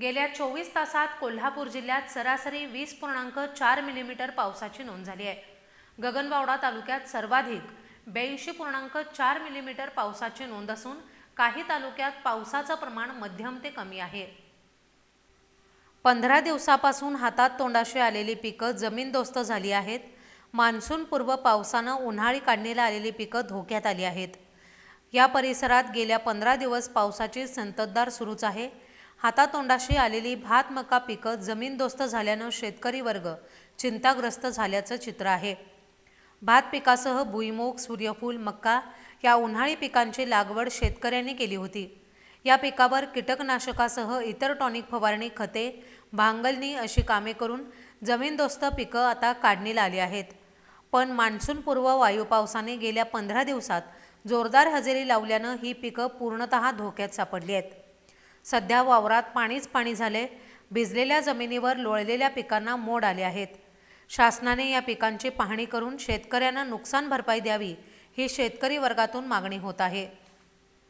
गेल्या चोवीस तासात कोल्हापूर जिल्ह्यात सरासरी वीस पूर्णांक चार मिलीमीटर पावसाची नोंद झाली आहे. गगनबावडा तालुक्यात सर्वाधिक ब्याऐंशी पूर्णांक चार मिलीमीटर पावसाची नोंद असून काही तालुक्यात पावसाचं प्रमाण मध्यम ते कमी आहे. पंधरा दिवसापासून हातात तोंडाशी आलेली पिकं जमीनदोस्त झाली आहेत. मान्सूनपूर्व पावसानं उन्हाळी काढणीला आलेली पिकं धोक्यात आली आहेत. या परिसरात गेल्या पंधरा दिवस पावसाची संततधार सुरूच आहे. हातातोंडाशी आलेली भात मका पिकं जमीनदोस्त झाल्यानं शेतकरी वर्ग चिंताग्रस्त झाल्याचं चित्र आहे. भात पिकासह भुईमूग सूर्यफूल मक्का या उन्हाळी पिकांची लागवड शेतकऱ्यांनी केली होती. या पिकावर कीटकनाशकासह इतर टॉनिक फवारणी खते भांगलणी अशी कामे करून जमीनदोस्त पिकं आता काढणीला आली आहेत. पण मान्सूनपूर्व वायू पावसाने गेल्या पंधरा दिवसात जोरदार हजेरी लावल्यानं ही पिकं पूर्णतः धोक्यात सापडली आहेत. सध्या वावरात पाणीच पाणी झाले भिजलेल्या जमिनीवर लोळलेल्या पिकांना मोड आले आहेत. शासनाने या पिकांची पाहणी करून शेतकऱ्यांना नुकसान भरपाई द्यावी ही शेतकरी वर्गातून मागणी होत आहे.